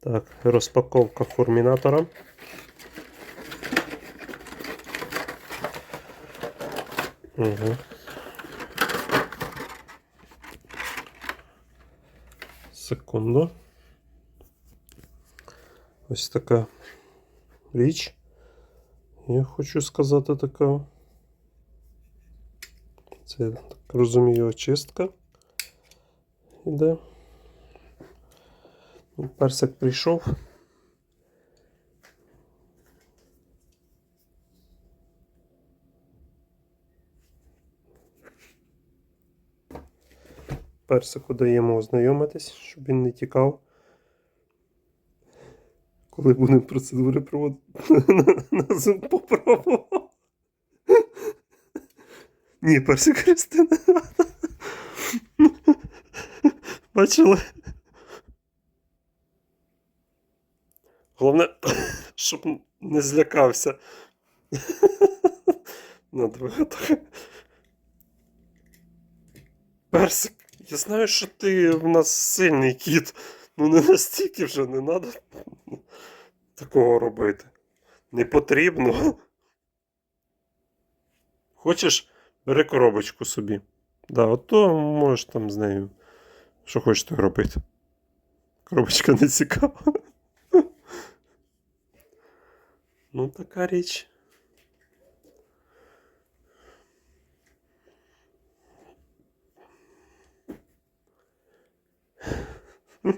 Так, розпаковка формінатора. Угу. Секунду. Ось така річ. Я хочу сказати така. Це, я так розумію, очистка іде. Ну, Персик прийшов. Персику даємо ознайомитись, щоб він не тікав. Коли будемо процедури проводити, на зуб попробував. Ні, персик Христина. Бачили? Головне, щоб не злякався. Надо вигадати. Персик, я знаю, що ти в нас сильний кіт. Ну не настільки вже не треба такого робити. Не потрібно. Хочеш, бери коробочку собі. Да, от то можеш там з нею. Що хочеш то робити. Коробочка не цікава. Ну, така річ.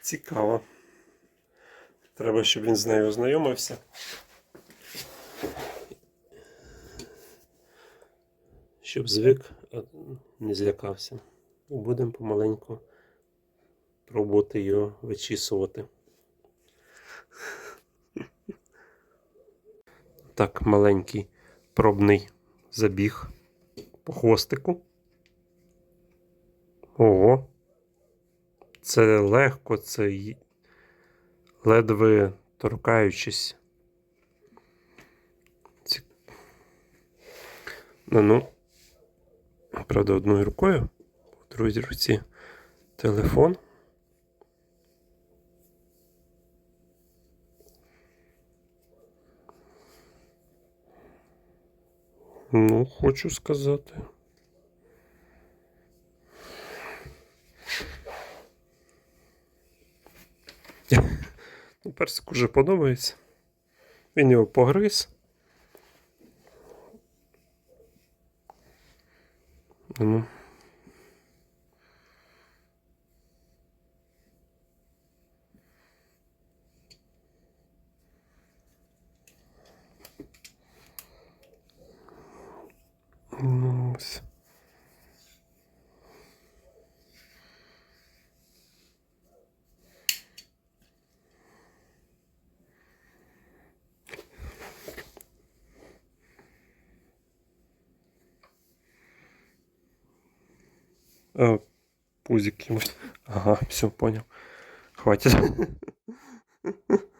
Цікаво. Треба, щоб він з нею ознайомився. Щоб звик, не злякався. І будемо помаленьку пробувати його вичісувати. Так, маленький пробний забіг по хвостику. Ого. Це легко, це ледве торкаючись. Ці... Ну, ну, правда, одною рукою, в другій руці телефон. Ну, хочу сказати. Ну, персик уже подобається. Він його погриз. Ну. Ось. А, пузик ему. Ага, все, понял. Хватит.